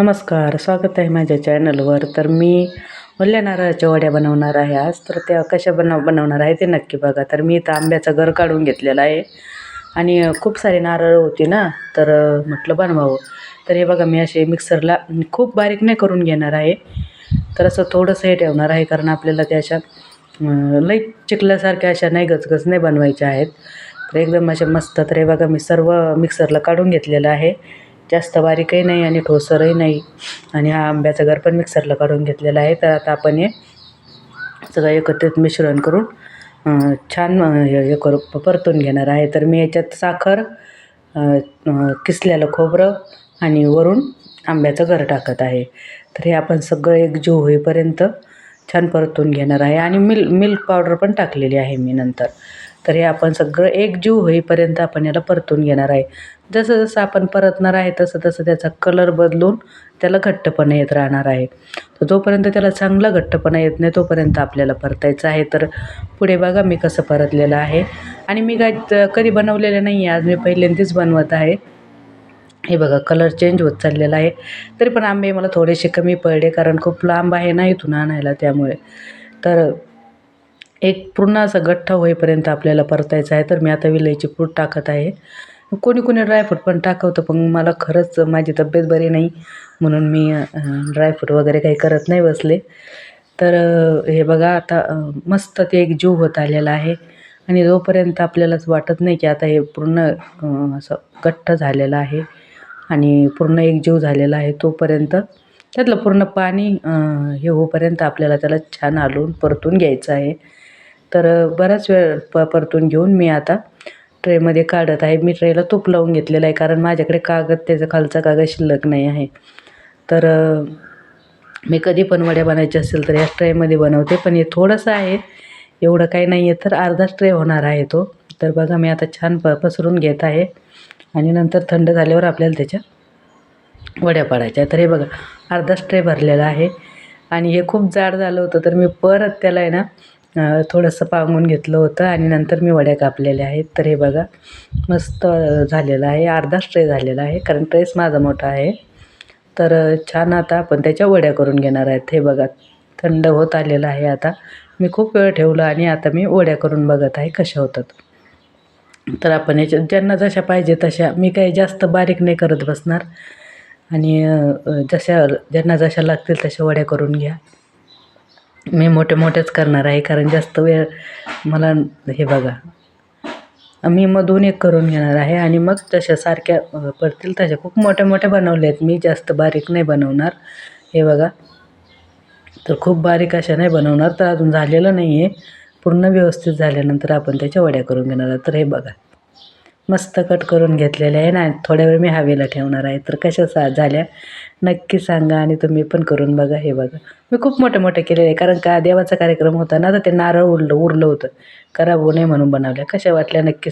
नमस्कार स्वागत आहे माझ्या चॅनलवर तर मी ओल्या नारळाच्या वड्या बनवणार आहे आज. तर त्या कशा बनव बनवणार आहे ते नक्की बघा. तर मी इथं आंब्याचा घर काढून घेतलेला आहे. आणि खूप सारे नारळ होती ना तर म्हटलं बनवावं. तर हे बघा मी असे मिक्सरला खूप बारीक नाही करून घेणार आहे. तर असं थोडंसं हे ठेवणार आहे कारण आपल्याला त्या अशा लई चिखल्यासारख्या अशा नाही गचगच नाही बनवायच्या आहेत. तर एकदम अशा मस्त तर हे बघा मी सर्व मिक्सरला काढून घेतलेलं आहे. जास्त बारीकही नाही आणि ठोसरही नाही. आणि हा आंब्याचा गर पण मिक्सरला काढून घेतलेला आहे. तर आता आपण हे सगळं एकत्रित मिश्रण करून छान हे हे करू परतून घेणार आहे. तर मी याच्यात साखर किसलेलं खोबरं आणि वरून आंब्याचं घर टाकत आहे. तर हे आपण सगळं एकजीव होईपर्यंत छान परतून घेणार आहे. आणि मिल मिल्क पावडर पण टाकलेली आहे मी नंतर. तर हे आपण सगळं एकजीव होईपर्यंत आपण याला परतून घेणार आहे. जसं जसं आपण परतणार आहे तसं तसं त्याचा कलर बदलून त्याला घट्टपणा येत राहणार आहे. तर जोपर्यंत त्याला चांगला घट्टपणा येत नाही तोपर्यंत आपल्याला परतायचं आहे. तर पुढे बघा मी कसं परतलेलं आहे. आणि मी काय कधी बनवलेलं नाही आहे आज मी पहिल्यांदाच बनवत आहे. हे बघा कलर चेंज होत चाललेला आहे. तरी पण आंबे मला थोडेसे कमी पडले कारण खूप लांब आहे ना इथून आणायला त्यामुळे. तर एक पूर्ण असा गठ्ठा होईपर्यंत आपल्याला परतायचं आहे. तर मी आता विलायची पूड टाकत आहे. कोणी कोणी ड्रायफ्रूट पण टाकवतं पण मला खरंच माझी तब्येत बरी नाही. म्हणून मी ड्रायफ्रूट वगैरे काही करत नाही बसले. तर हे बघा आता मस्त ते एक जीव होत आलेला आहे. आणि जोपर्यंत आपल्यालाच वाटत नाही की आता हे पूर्ण असं गठ्ठ झालेलं आहे आणि पूर्ण एक जीव झालेला आहे तोपर्यंत त्यातलं पूर्ण पाणी हे होईपर्यंत आपल्याला त्याला छान आलून परतून घ्यायचं आहे. तर बराच वेळ प परतून घेऊन मी आता ट्रेमध्ये काढत आहे. मी ट्रेला तूप लावून घेतलेलं आहे कारण माझ्याकडे कागद त्याचा खालचा कागद शिल्लक नाही आहे. तर मी कधी पण वड्या बनायच्या असेल तर या ट्रेमध्ये बनवते. पण हे थोडंसं आहे एवढं काही नाही आहे तर अर्धाच ट्रे होणार आहे तो. तर बघा मी आता छान प पसरून घेत आहे. आणि नंतर थंड झाल्यावर आपल्याला त्याच्या वड्या पाडायच्या तर हे बघा अर्धाच ट्रे भरलेला आहे. आणि हे खूप जाड झालं होतं तर मी परत त्याला आहे ना थोडंसं पांगून घेतलं होतं आणि नंतर मी वड्या कापलेल्या आहेत. तर हे बघा मस्त झालेलं आहे. अर्धाच ट्रे झालेला आहे कारण ट्रेस माझा मोठा आहे. तर छान आता आपण त्याच्या वड्या करून घेणार आहेत. हे बघा थंड होत आलेलं आहे आता. मी खूप वेळ ठेवलं आणि आता मी वड्या करून बघत आहे कशा होतात. तर आपण याच्यात ज्यांना जशा पाहिजे तशा मी काही जास्त बारीक नाही करत बसणार. आणि जशा ज्यांना जशा लागतील तशा वड्या करून घ्या. मी मोठे मोठ्याच करणार आहे कारण जास्त वेळ मला हे बघा. मी मधून एक करून घेणार आहे आणि मग तशा सारख्या पडतील तशा. खूप मोठ्या मोठ्या बनवल्या आहेत. मी जास्त बारीक नाही बनवणार. हे बघा. तर खूप बारीक अशा नाही बनवणार. तर अजून झालेलं नाही आहे पूर्ण व्यवस्थित झाल्यानंतर आपण त्याच्या वड्या करून घेणार तर हे बघा. मस्त कट करून घेतलेले आहे ना. थोड्या वेळ मी हवेला ठेवणार आहे. तर कशा सा झाल्या? नक्की सांगा आणि तुम्ही पण करून बघा हे बघा. मी खूप मोठे मोठे केलेले आहे. कारण का देवाचा कार्यक्रम होता ना तर ते नारळ उरलं उरलं होतं. खराब होऊ नये म्हणून बनवल्या कशा वाटल्या? नक्की